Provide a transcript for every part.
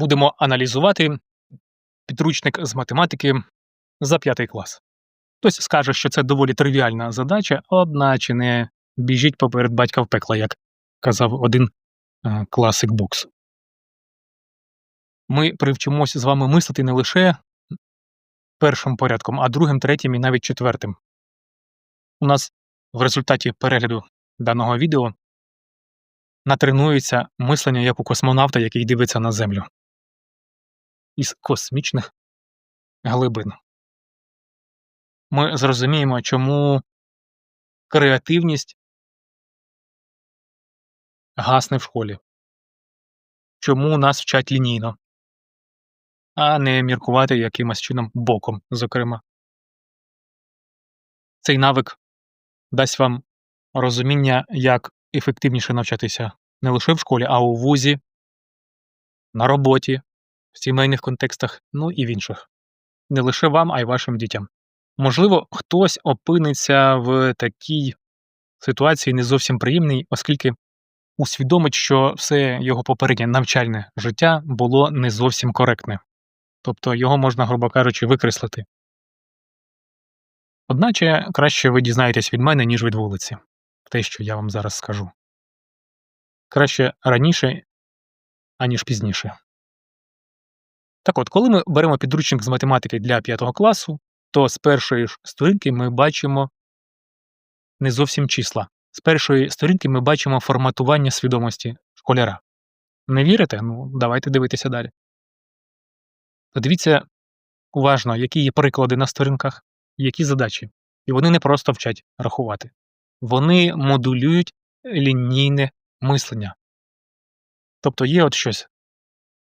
будемо аналізувати підручник з математики за п'ятий клас. Хтось скаже, що це доволі тривіальна задача, одначе не біжіть поперед батька в пекла, як казав один е, класик боксу. Ми привчимося з вами мислити не лише першим порядком, а другим, третім і навіть четвертим. У нас в результаті перегляду даного відео натренується мислення як у космонавта, який дивиться на Землю із космічних глибин. Ми зрозуміємо, чому креативність гасне в школі, чому нас вчать лінійно, а не міркувати якимось чином боком, зокрема. Цей навик дасть вам розуміння, як ефективніше навчатися не лише в школі, а у вузі, на роботі, в сімейних контекстах, ну і в інших. Не лише вам, а й вашим дітям. Можливо, хтось опиниться в такій ситуації не зовсім приємній, оскільки усвідомить, що все його попереднє навчальне життя було не зовсім коректне, тобто його можна, грубо кажучи, викреслити. Одначе краще ви дізнаєтесь від мене, ніж від вулиці, те, що я вам зараз скажу. Краще раніше, аніж пізніше. Так от, коли ми беремо підручник з математики для 5 класу, то з першої ж сторінки ми бачимо не зовсім числа. З першої сторінки ми бачимо форматування свідомості школяра. Не вірите? Ну, давайте дивитися далі. Подивіться уважно, які є приклади на сторінках, які задачі. І вони не просто вчать рахувати. Вони модулюють лінійне мислення. Тобто є от щось,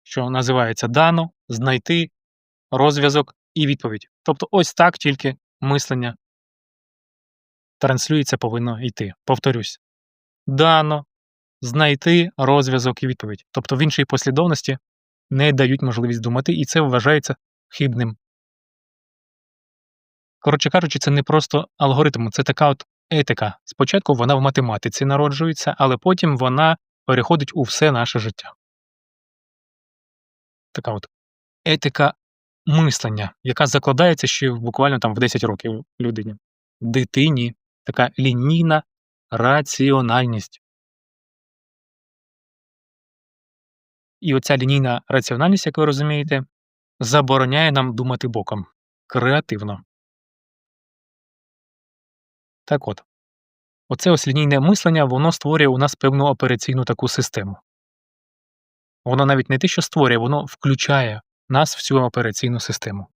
що називається дано, знайти, розв'язок і відповідь. Тобто, ось так тільки мислення транслюється повинно йти. Повторюсь. Дано, знайти розв'язок і відповідь. Тобто в іншій послідовності не дають можливість думати, і це вважається хибним. Коротше кажучи, це не просто алгоритм, це така от етика. Спочатку вона в математиці народжується, але потім вона переходить у все наше життя. Така от етика мислення, яка закладається ще буквально там в 10 років людині. Дитині така лінійна раціональність. І оця лінійна раціональність, як ви розумієте, забороняє нам думати боком креативно. Так от, оце ось лінійне мислення, воно створює у нас певну операційну таку систему. Воно навіть не те, що створює, воно включає нас в цю операційну систему.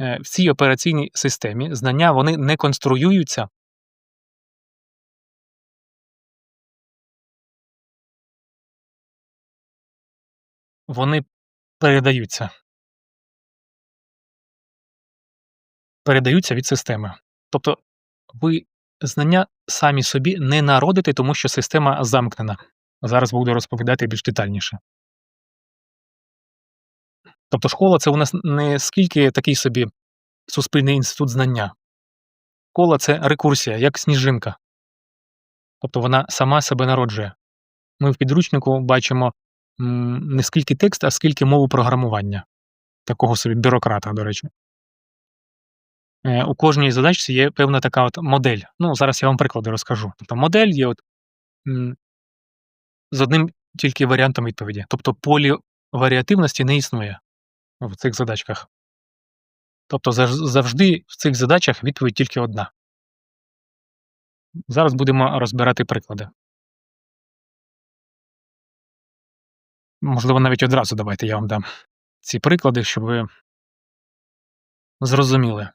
Е, в цій операційній системі знання вони не конструюються. Вони передаються. Передаються від системи. Тобто ви знання самі собі не народите, тому що система замкнена. Зараз буду розповідати більш детальніше. Тобто школа це у нас не скільки такий собі суспільний інститут знання. Школа це рекурсія, як сніжинка. Тобто вона сама себе народжує. Ми в підручнику бачимо не скільки текст, а скільки мову програмування. Такого собі бюрократа, до речі. Е, у кожній задачці є певна така от модель. Ну, зараз я вам приклади розкажу. Тобто модель є от, з одним тільки варіантом відповіді. Тобто поліваріативності не існує в цих задачках. Тобто завжди в цих задачах відповідь тільки одна. Зараз будемо розбирати приклади. Можливо, навіть одразу давайте я вам дам ці приклади, щоб ви зрозуміли.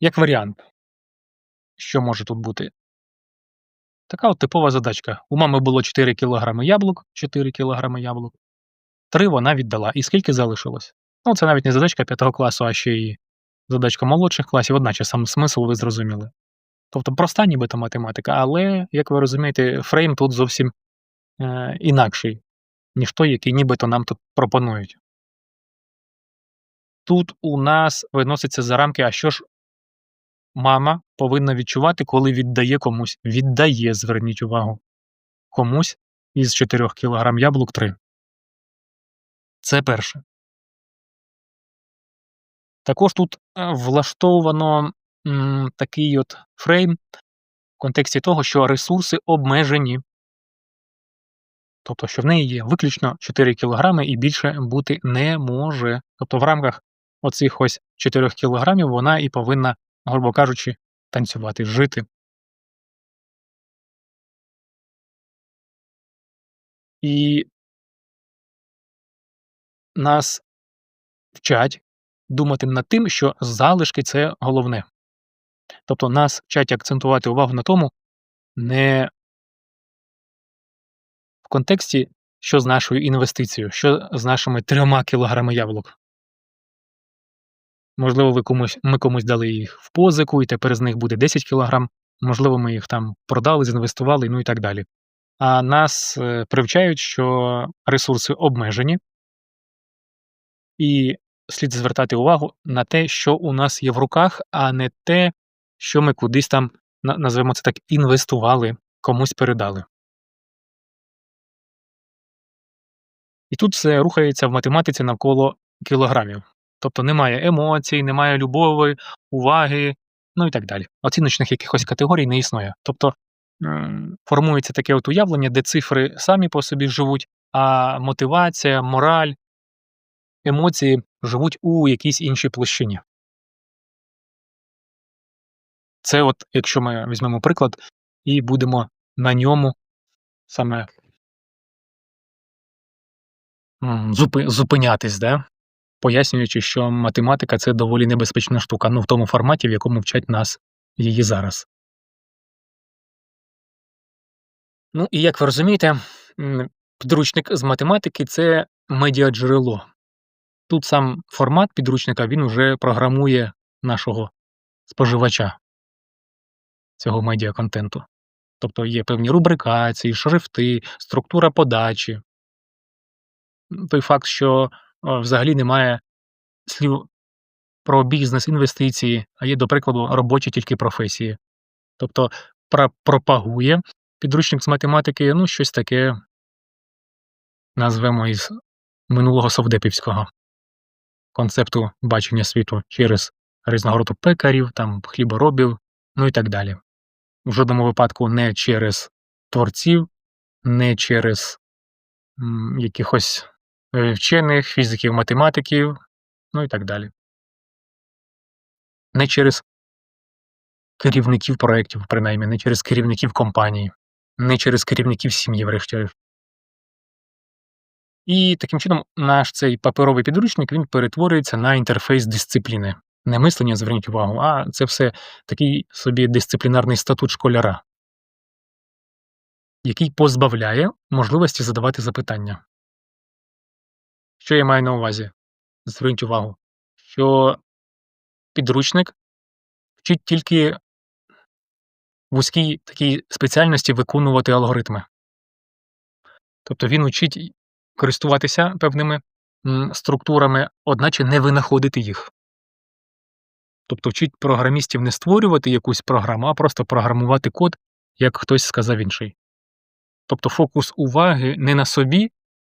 Як варіант, що може тут бути? Така от типова задачка. У мами було 4 кг яблук, 4 кг яблук. 3 вона віддала. І скільки залишилось? Ну, це навіть не задачка 5 класу, а ще й задачка молодших класів, одначе сам смисл ви зрозуміли. Тобто проста нібито математика, але, як ви розумієте, фрейм тут зовсім е, інакший, ніж той, який нібито нам тут пропонують. Тут у нас виноситься за рамки, а що ж мама повинна відчувати, коли віддає комусь. Віддає, зверніть увагу. Комусь із 4 кілограм яблук 3. Це перше. Також тут, е, влаштовано, м, такий от фрейм в контексті того, що ресурси обмежені. Тобто, що в неї є виключно 4 кілограми і більше бути не може. Тобто в рамках оцих ось 4 кілограмів вона і повинна, грубо кажучи, танцювати, жити. І нас вчать думати над тим, що залишки це головне. Тобто нас вчать акцентувати увагу на тому, не в контексті, що з нашою інвестицією, що з нашими 3 кілограми яблук. Можливо, ви комусь ми комусь дали їх в позику, і тепер з них буде 10 кілограм, можливо, ми їх там продали, зінвестували, ну і так далі. А нас, е, привчають, що ресурси обмежені і слід звертати увагу на те, що у нас є в руках, а не те, що ми кудись там, на назвемо це так, інвестували, комусь передали. І тут все рухається в математиці навколо кілограмів. Тобто немає емоцій, немає любові, уваги, ну і так далі. Оціночних якихось категорій не існує. Тобто формується таке от уявлення, де цифри самі по собі живуть, а мотивація, мораль, емоції живуть у якійсь іншій площині. Це от, якщо ми візьмемо приклад і будемо на ньому саме зупинятись, да, пояснюючи, що математика це доволі небезпечна штука, ну в тому форматі, в якому вчать нас її зараз. Ну і як ви розумієте, підручник з математики це медіаджерело. Тут сам формат підручника він уже програмує нашого споживача цього медіаконтенту. Тобто є певні рубрикації, шрифти, структура подачі. Той факт, що взагалі немає слів про бізнес, інвестиції, а є, до прикладу, робочі тільки професії. Тобто пропагує підручник з математики, ну, щось таке, назвемо із минулого совдепівського концепту бачення світу через різного роду пекарів, там, хліборобів, ну і так далі. В жодному випадку не через творців, не через якихось е, вчених, фізиків, математиків, ну і так далі. Не через керівників проєктів, принаймні, не через керівників компаній, не через керівників сім'ї, врешті-решт. І таким чином наш цей паперовий підручник він перетворюється на інтерфейс дисципліни. Не мислення, зверніть увагу, а це все такий собі дисциплінарний статут школяра, який позбавляє можливості задавати запитання. Що я маю на увазі? Зверніть увагу, що підручник вчить тільки вузькій такій спеціальності виконувати алгоритми. Тобто він учить й користуватися певними структурами, одначе не винаходити їх. Тобто вчить програмістів не створювати якусь програму, а просто програмувати код, як хтось сказав інший. Тобто фокус уваги не на собі,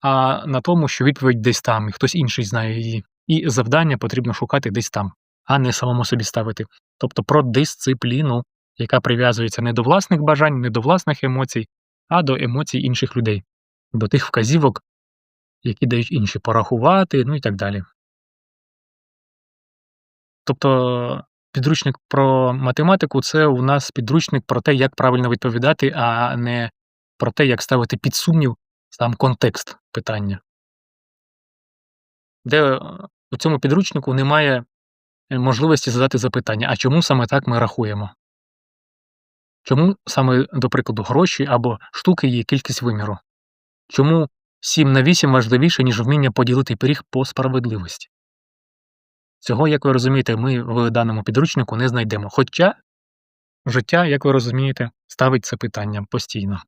а на тому, що відповідь десь там, і хтось інший знає її. І завдання потрібно шукати десь там, а не самому собі ставити. Тобто про дисципліну, яка прив'язується не до власних бажань, не до власних емоцій, а до емоцій інших людей, до тих вказівок, які дають інші порахувати, ну і так далі. Тобто підручник про математику це у нас підручник про те, як правильно відповідати, а не про те, як ставити під сумнів сам контекст питання. Де е, у цьому підручнику немає е, можливості задати запитання, а чому саме так ми рахуємо? Чому саме, до прикладу, гроші або штуки є кількість виміру? Чому 7 на 8 важливіше, ніж вміння поділити пиріг по справедливості? Цього, як ви розумієте, ми в даному підручнику не знайдемо. Хоча життя, як ви розумієте, ставить це питання постійно.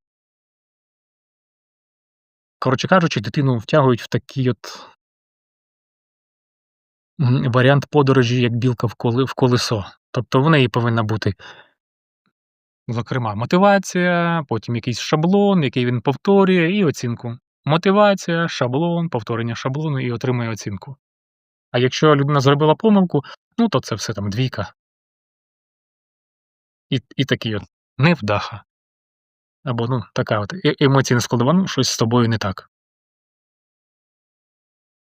Коротше кажучи, дитину втягують в такий от варіант подорожі, як білка в колесо. Тобто в неї повинна бути Зокрема, мотивація, потім якийсь шаблон, який він повторює, і оцінку. Мотивація, шаблон, повторення шаблону і отримує оцінку. А якщо людина зробила помилку, ну то це все там двійка. І і такий от невдаха. Або ну, така от е емоційна складова, ну щось з тобою не так.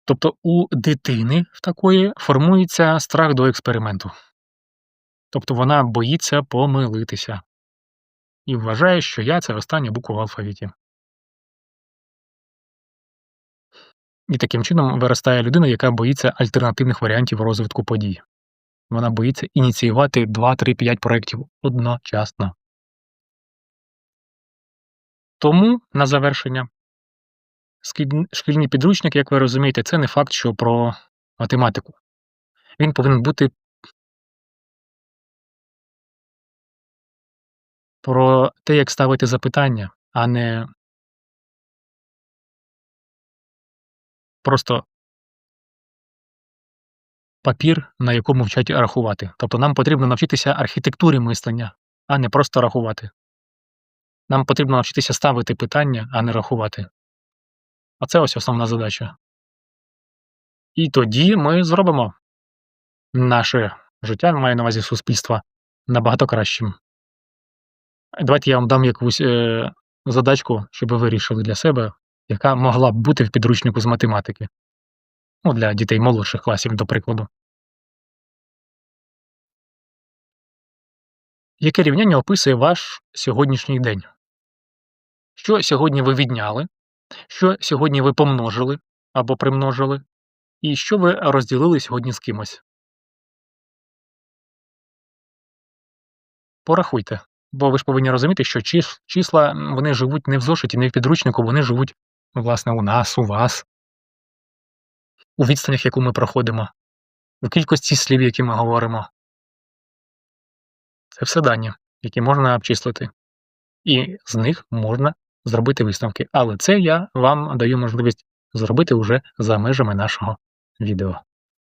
Тобто у дитини в такої формується страх до експерименту. Тобто вона боїться помилитися і вважає, що я це остання буква в алфавіті. І таким чином виростає людина, яка боїться альтернативних варіантів розвитку подій. Вона боїться ініціювати 2, 3, 5 проєктів одночасно. Тому на завершення шкільний підручник, як ви розумієте, це не факт, що про математику. Він повинен бути про те, як ставити запитання, а не просто папір, на якому вчать рахувати. Тобто нам потрібно навчитися архітектурі мислення, а не просто рахувати. Нам потрібно навчитися ставити питання, а не рахувати. А це ось основна задача. І тоді ми зробимо наше життя, маю на увазі суспільства, набагато кращим. Давайте я вам дам якусь е, задачку, щоб ви вирішили для себе, яка могла б бути в підручнику з математики. Ну, для дітей молодших класів, до прикладу. Яке рівняння описує ваш сьогоднішній день? Що сьогодні ви відняли? Що сьогодні ви помножили або примножили? І що ви розділили сьогодні з кимось? Порахуйте. Бо ви ж повинні розуміти, що числа вони живуть не в зошиті, не в підручнику, вони живуть, власне, у нас, у вас, у відстанях, яку ми проходимо, у кількості слів, які ми говоримо. Це все дані, які можна обчислити. І з них можна зробити висновки. Але це я вам даю можливість зробити вже за межами нашого відео.